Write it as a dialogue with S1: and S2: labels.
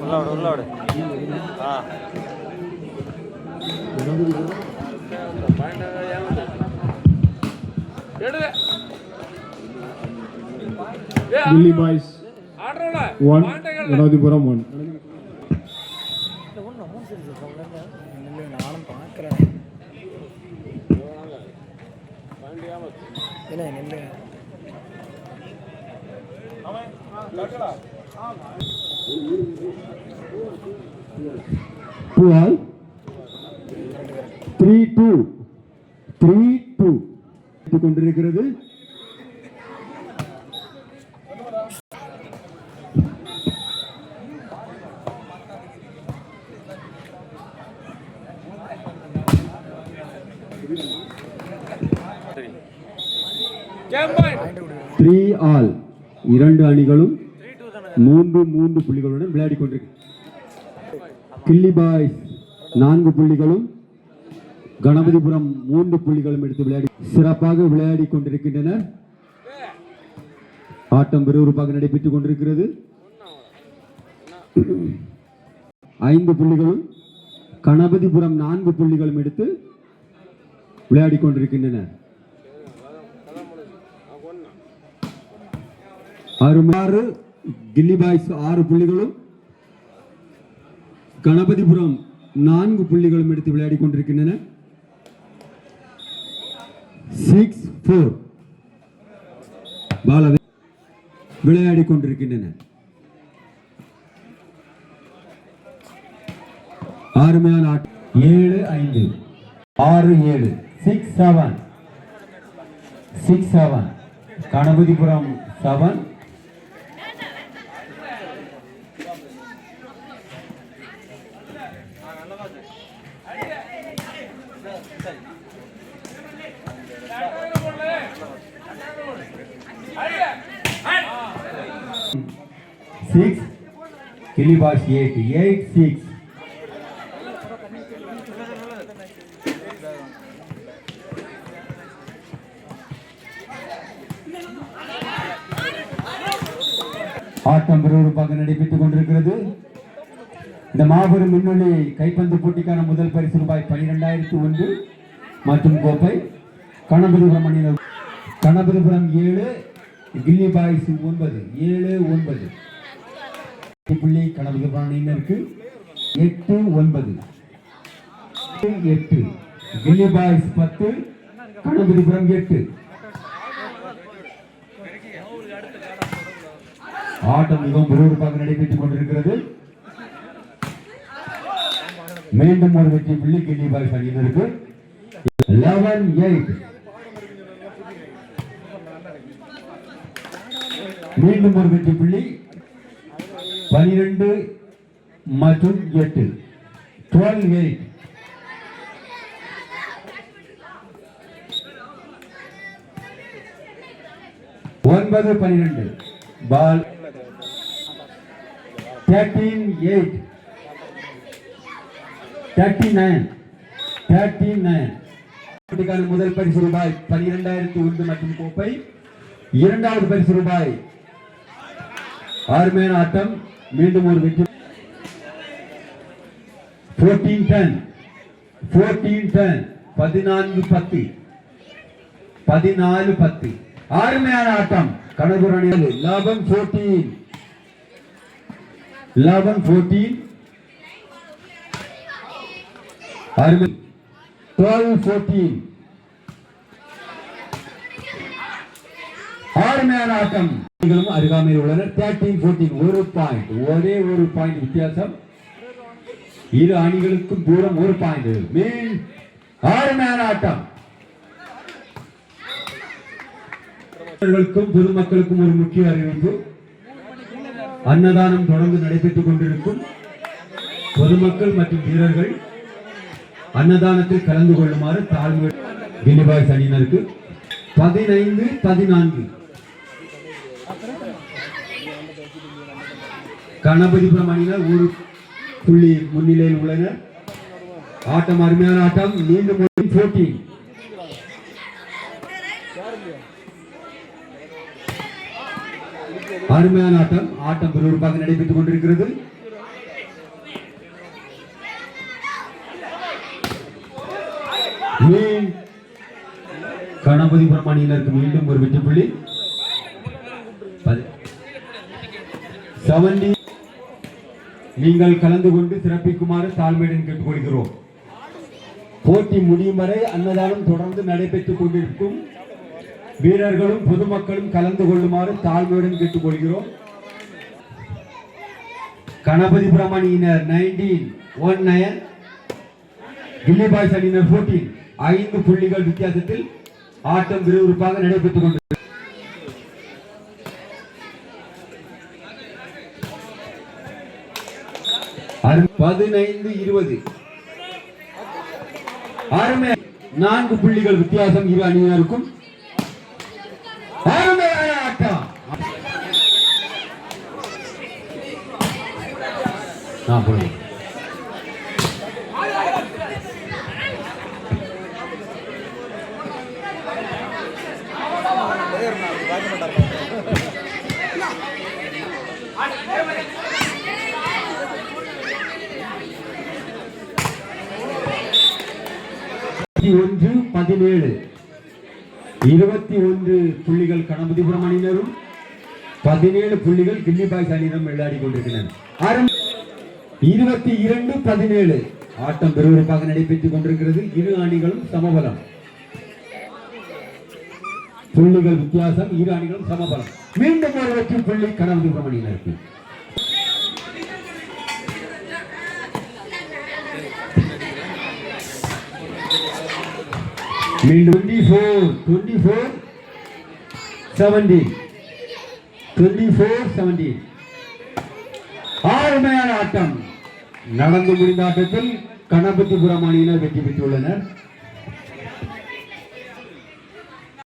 S1: உள்ளோடு உள்ளோடு ஆ.
S2: Billy Boys பிடிச்சிருக்கு சொல்லுங்க
S3: நானும் பார்க்குறேன் இல்லை நில்லு
S2: twelve three two three two கொண்டிருக்கிறது
S1: சரி
S2: த்ரீ ஆல் இரண்டு அணிகளும் மூன்று மூன்று புள்ளிகளுடன் விளையாடி கொண்டிருக்கு. கில்லி பாய்ஸ் நான்கு புள்ளிகளும் கணபதிபுரம் மூன்று புள்ளிகளும் எடுத்து விளையாடி சிறப்பாக விளையாடி கொண்டிருக்கின்றனர். ஆட்டம் விறுவிறுப்பாக நடைபெற்றுக் கொண்டிருக்கிறது. ஐந்து புள்ளிகளும் கணபதிபுரம் நான்கு புள்ளிகளும் எடுத்து விளையாடி கொண்டிருக்கின்றனர். அருமாறு கில்லி பாய்ஸ் ஆறு புள்ளிகளும் கணபதிபுரம் நான்கு புள்ளிகளும் எடுத்து விளையாடி கொண்டிருக்கின்றன. சிக்ஸ் ஃபோர் பால விளையாடி கொண்டிருக்கின்றன. அருமையான ஆட்டம். ஏழு ஐந்து. ஆறு ஏழு. Six seven six seven Ganapathipuram seven six, Kiribati eight eight six. ஆட்டம் விறுவிறுப்பாக நடைபெற்றுக் கொண்டிருக்கிறது. இந்த மாபெரும் முன்னணி கைப்பந்து போட்டிக்கான முதல் பரிசு ரூபாய் பனிரெண்டாயிரத்தி ஒன்று மற்றும் கோப்பை கணபதிபுரம் அணியினர். கணபதிபுரம் ஏழு கில்லி பாய்ஸ் ஒன்பது ஏழு ஒன்பது. புள்ளி கணபதிபுரம் அணியினருக்கு எட்டு ஒன்பது. எட்டு கில்லி பாய்ஸ் பத்து கணபதிபுரம் எட்டு. ஆட்டம் மிகவும் விறுவிறுப்பாக நடைபெற்றுக் கொண்டிருக்கிறது. மீண்டும் ஒரு வெற்றி புள்ளி கில்லி பாய்ஸ் அணியினருக்கு லெவன் எயிட் மீண்டும் ஒரு வெற்றி புள்ளி. பனிரெண்டு மற்றும் எட்டு. டுவெல் எயிட் ஒன்பது பனிரெண்டு. Ball thirteen eight thirty nine thirty nine போட்டிக்கான முதல் பரிசு ரூபாய் பனிரெண்டாயிரத்தி ஒன்று மற்றும் கோப்பை. இரண்டாவது பரிசு ரூபாய். ஆறுமையான ஆட்டம். மீண்டும் ஒரு வெற்றி. போர்டீன் டென் போர்டீன் டென் பதினான்கு பத்து. பதினாலு பத்து. ஆறுமையான ஆட்டம். கணபுர் லாபம் லெவன் போர்டீன் லெவன் போர்டீன் அருமை டுவெல் போர்டீன் ஆறுமையான ஆட்டம் அணிகளும் அருகாமையில் உள்ளனர். தேர்ட்டீன் போர்டீன் ஒரு பாயிண்ட் ஒரே ஒரு பாயிண்ட் வித்தியாசம். இரு அணிகளுக்கும் தூரம் ஒரு பாயிண்ட் மீன் ஆறுமையான ஆட்டம் வீரர்களுக்கும் பொதுமக்களுக்கும் ஒரு முக்கிய அறிவிப்பு அன்னதானம் தொடர்ந்து நடைபெற்றுக் கொண்டிருக்கும் பொதுமக்கள் மற்றும் வீரர்கள் அன்னதானத்தில் கலந்து கொள்ளுமாறு தாழ்வு வினிபாய் சனியினருக்கு. பதினைந்து பதினான்கு. கணபதிபுரம் அணியினர் ஒரு புள்ளி முன்னிலையில் உள்ளனர். ஆட்டம் அருமையான ஆட்டம். மீண்டும் போட்டியில் அருமையான ஆட்டம். ஆட்டம் விறுவிறுப்பாக நடைபெற்றுக் கொண்டிருக்கிறது. மீன் கணபதிபுரம் அணியினருக்கு மீண்டும் ஒரு வெற்றி புள்ளி. செவன்டி நீங்கள் கலந்து கொண்டு சிறப்பிக்குமாறு தாழ்மையுடன் கேட்டுக்கொள்கிறோம். போட்டி முடியும் வரை அன்னதானம் தொடர்ந்து நடைபெற்றுக் கொண்டிருக்கும் வீரர்களும் பொதுமக்களும் கலந்து கொள்ளுமாறு தாழ்மையுடன் கேட்டுக்கொள்கிறோம். Ganapathi பிரமணியினர் nineteen one nine Gilli boys அணியினர் போட்டியில் ஐந்து புள்ளிகள் வித்தியாசத்தில் ஆட்டம் விறுவிறுப்பாக நடைபெற்றுக் கொண்டது பதினைந்து இருபது. அருமை. நான்கு புள்ளிகள் வித்தியாசம் இரு அணியினருக்கும். அருமையான ஆட்டம். நான் போனேன் ஒன்று பதினேழு. இருபத்தி ஒன்று புள்ளிகள் கணபதிபுரம் அணியினரும் பதினேழு புள்ளிகள் கில்லி பாய்ஸ் அணியினரும் விளையாடி கொண்டிருக்கின்றனர் இருபத்தி இரண்டு பதினேழு. ஆட்டம் விறுவிறுப்பாக நடைபெற்றுக் கொண்டிருக்கிறது இரு அணிகளும் சமபலம். புள்ளிகள் வித்தியாசம் இரு அணிகளும் சமபலம். மீண்டும் ஒரு வெற்றி புள்ளி கணபதிபுரம் அணியினருக்கு. மீண்டும் twenty four twenty four seventeen twenty four seventy ஆறுமையான ஆட்டம். நடந்து முடிந்த ஆட்டத்தில் கணபதிபுரம் அணியினர் வெற்றி பெற்றுள்ளனர்.